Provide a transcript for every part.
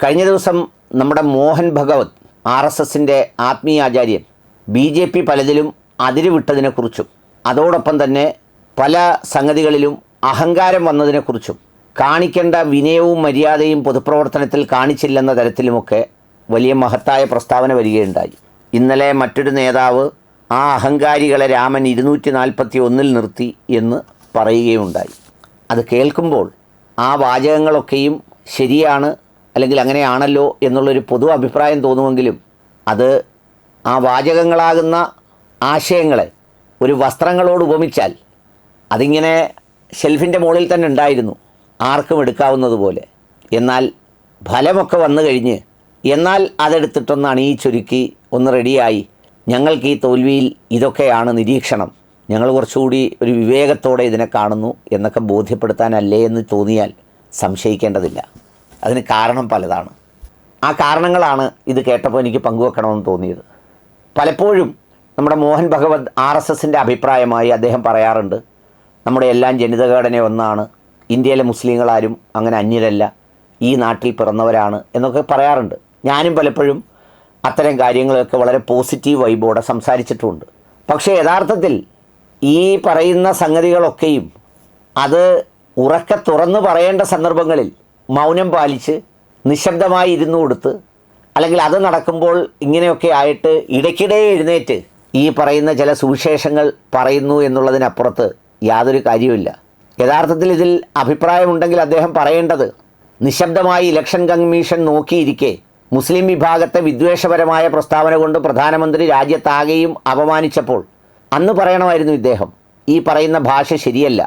കഴിഞ്ഞ ദിവസം നമ്മുടെ മോഹൻ ഭഗവത് ആർ എസ് എസിന്റെ ആത്മീയാചാര്യൻ ബി ജെ പി പലതിലും അതിരുവിട്ടതിനെക്കുറിച്ചും അതോടൊപ്പം തന്നെ പല സംഗതികളിലും അഹങ്കാരം വന്നതിനെക്കുറിച്ചും കാണിക്കേണ്ട വിനയവും മര്യാദയും പൊതുപ്രവർത്തനത്തിൽ കാണിച്ചില്ലെന്ന തരത്തിലുമൊക്കെ വലിയ മഹത്തായ പ്രസ്താവന വരികയുണ്ടായി. ഇന്നലെ മറ്റൊരു നേതാവ് ആ അഹങ്കാരികളെ രാമൻ ഇരുന്നൂറ്റി നാൽപ്പത്തി ഒന്നിൽ നിർത്തി എന്ന് പറയുകയുണ്ടായി അത് കേൾക്കുമ്പോൾ ആ വാചകങ്ങളൊക്കെയും ശരിയാണ് അല്ലെങ്കിൽ അങ്ങനെയാണല്ലോ എന്നുള്ളൊരു പൊതു അഭിപ്രായം തോന്നുമെങ്കിലും അത് ആ വാചകങ്ങളാകുന്ന ആശയങ്ങളെ ഒരു വസ്ത്രങ്ങളോട് ഉപമിച്ചാൽ അതിങ്ങനെ ഷെൽഫിന്റെ മുകളിൽ തന്നെ ഉണ്ടായിരുന്നു. ആർക്കും എടുക്കാവുന്നതുപോലെ എന്നാൽ ഫലമൊക്കെ വന്നു കഴിഞ്ഞ് എന്നാൽ അതെടുത്തിട്ടൊന്ന് അണിയിച്ചൊരുക്കി ഒന്ന് റെഡിയായി. ഞങ്ങൾക്ക് ഈ തോൽവിയിൽ ഇതൊക്കെയാണ് നിരീക്ഷണം. ഞങ്ങൾ കുറച്ചുകൂടി ഒരു വിവേകത്തോടെ ഇതിനെ കാണുന്നു എന്നൊക്കെ ബോധ്യപ്പെടുത്താനല്ലേ എന്ന് തോന്നിയാൽ സംശയിക്കേണ്ടതില്ല. അതിന് കാരണം പലതാണ്. ആ കാരണങ്ങളാണ് ഇത് കേട്ടപ്പോൾ എനിക്ക് പങ്കുവെക്കണമെന്ന് തോന്നിയത്. പലപ്പോഴും നമ്മുടെ മോഹൻ ഭഗവത് ആർ എസ് എസിന്റെ അഭിപ്രായമായി അദ്ദേഹം പറയാറുണ്ട് നമ്മുടെ എല്ലാം ജനിതഘടന ഒന്നാണ് ഇന്ത്യയിലെ മുസ്ലിങ്ങളാരും അങ്ങനെ അന്യരല്ല ഈ നാട്ടിൽ പിറന്നവരാണ് എന്നൊക്കെ പറയാറുണ്ട്. ഞാനും പലപ്പോഴും അത്തരം കാര്യങ്ങളൊക്കെ വളരെ പോസിറ്റീവ് വൈബോടെ സംസാരിച്ചിട്ടുമുണ്ട് പക്ഷേ യഥാർത്ഥത്തിൽ ഈ പറയുന്ന സംഗതികളൊക്കെയും അത് ഉറക്കെ തുറന്നു പറയേണ്ട സന്ദർഭങ്ങളിൽ മൗനം പാലിച്ച് നിശബ്ദമായി ഇരുന്നു കൊടുത്ത് അല്ലെങ്കിൽ അത് നടക്കുമ്പോൾ ഇങ്ങനെയൊക്കെ ആയിട്ട് ഇടയ്ക്കിടെ എഴുന്നേറ്റ് ഈ പറയുന്ന ചില സുവിശേഷങ്ങൾ പറയുന്നു എന്നുള്ളതിനപ്പുറത്ത് യാതൊരു കാര്യവുമില്ല. യഥാർത്ഥത്തിൽ ഇതിൽ അഭിപ്രായമുണ്ടെങ്കിൽ അദ്ദേഹം പറയേണ്ടത് നിശബ്ദമായി ഇലക്ഷൻ കമ്മീഷൻ നോക്കിയിരിക്കെ മുസ്ലിം വിഭാഗത്തെ വിദ്വേഷപരമായ പ്രസ്താവന കൊണ്ട് പ്രധാനമന്ത്രി രാജ്യത്താകെയും അപമാനിച്ചപ്പോൾ അന്ന് പറയണമായിരുന്നു ഇദ്ദേഹം ഈ പറയുന്ന ഭാഷ ശരിയല്ല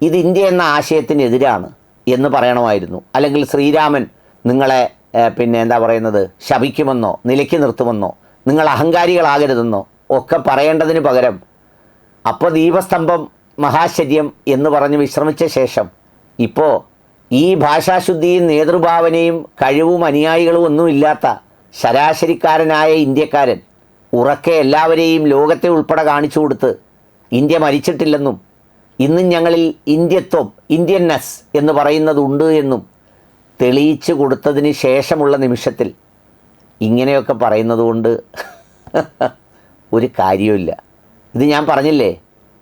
ഇത് ഇന്ത്യ എന്ന ആശയത്തിനെതിരാണ്. എന്ന് പറയണമായിരുന്നു. അല്ലെങ്കിൽ ശ്രീരാമൻ നിങ്ങളെ പിന്നെ എന്താ പറയുന്നത് ശപിക്കുമെന്നോ നിലയ്ക്ക് നിർത്തുമെന്നോ നിങ്ങൾ അഹങ്കാരികളാകരുതെന്നോ ഒക്കെ പറയേണ്ടതിന് പകരം അപ്പോൾ ദീപസ്തംഭം മഹാശര്യം എന്ന് പറഞ്ഞ് വിശ്രമിച്ച ശേഷം ഇപ്പോൾ ഈ ഭാഷാശുദ്ധിയും നേതൃഭാവനയും കഴിവും അനുയായികളും ഒന്നുമില്ലാത്ത ശരാശരിക്കാരനായ ഇന്ത്യക്കാരൻ ഉറക്കെ എല്ലാവരെയും ലോകത്തെ ഉൾപ്പെടെ കാണിച്ചു കൊടുത്ത് ഇന്ത്യ മരിച്ചിട്ടില്ലെന്നും ഇന്നും ഞങ്ങളിൽ ഇന്ത്യത്വം ഇന്ത്യൻനെസ് എന്ന് പറയുന്നതുണ്ട് എന്നും തെളിയിച്ചു കൊടുത്തതിന് ശേഷമുള്ള നിമിഷത്തിൽ ഇങ്ങനെയൊക്കെ പറയുന്നത് കൊണ്ട് ഒരു കാര്യമില്ല ഇത് ഞാൻ പറഞ്ഞില്ലേ?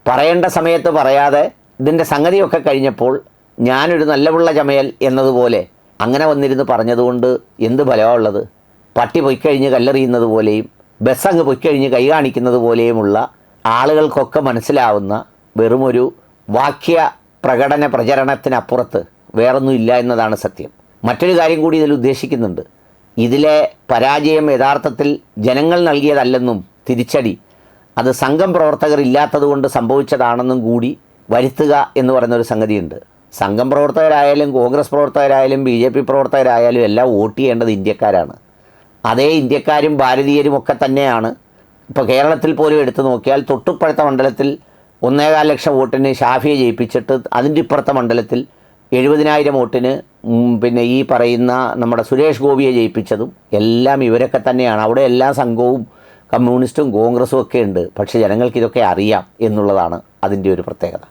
പറയേണ്ട സമയത്ത് പറയാതെ ഇതിന്റെ സംഗതിയൊക്കെ കഴിഞ്ഞപ്പോൾ ഞാനൊരു നല്ല പിള്ള ചമയൽ എന്നതുപോലെ അങ്ങനെ വന്നിരുന്ന് പറഞ്ഞതുകൊണ്ട് എന്ത് ഫലമാണുള്ളത് പട്ടി പൊയ്ക്കഴിഞ്ഞ് കല്ലെറിയുന്നത് പോലെയും ബസ്സങ്ങ് പൊയ്ക്കഴിഞ്ഞ് കൈ കാണിക്കുന്നത് പോലെയുമുള്ള ആളുകൾക്കൊക്കെ മനസ്സിലാവുന്ന വെറുമൊരു വാക്യ പ്രകടന പ്രചരണത്തിനപ്പുറത്ത് വേറൊന്നും ഇല്ല എന്നതാണ് സത്യം. മറ്റൊരു കാര്യം കൂടി ഇതിൽ ഉദ്ദേശിക്കുന്നുണ്ട്. ഇതിലെ പരാജയം യഥാർത്ഥത്തിൽ ജനങ്ങൾ നൽകിയതല്ലെന്നും തിരിച്ചടി. അത് സംഘം പ്രവർത്തകർ ഇല്ലാത്തതുകൊണ്ട് സംഭവിച്ചതാണെന്നും കൂടി വരുത്തുക എന്ന് പറയുന്നൊരു സംഗതിയുണ്ട്. സംഘം പ്രവർത്തകരായാലും കോൺഗ്രസ് പ്രവർത്തകരായാലും ബി ജെ പി പ്രവർത്തകരായാലും എല്ലാം വോട്ട് ചെയ്യേണ്ടത് ഇന്ത്യക്കാരാണ്. അതേ ഇന്ത്യക്കാരും ഭാരതീയരും ഒക്കെ തന്നെയാണ്. ഇപ്പോൾ കേരളത്തിൽ പോലും എടുത്തു നോക്കിയാൽ തൊട്ടുപ്പഴുത്ത മണ്ഡലത്തിൽ ഒന്നേകാൽ ലക്ഷം വോട്ടിന് ഷാഫിയെ ജയിപ്പിച്ചിട്ട് അതിന്റെ ഇപ്പുറത്തെ മണ്ഡലത്തിൽ എഴുപതിനായിരം വോട്ടിന് പിന്നെ ഈ പറയുന്ന നമ്മുടെ സുരേഷ് ഗോപിയെ ജയിപ്പിച്ചതും എല്ലാം ഇവരൊക്കെ തന്നെയാണ്. അവിടെ എല്ലാ സംഘവും കമ്മ്യൂണിസ്റ്റും കോൺഗ്രസും ഒക്കെ ഉണ്ട്. പക്ഷേ ജനങ്ങൾക്ക് ഇതൊക്കെ അറിയാം എന്നുള്ളതാണ് അതിന്റെ ഒരു പ്രത്യേകത.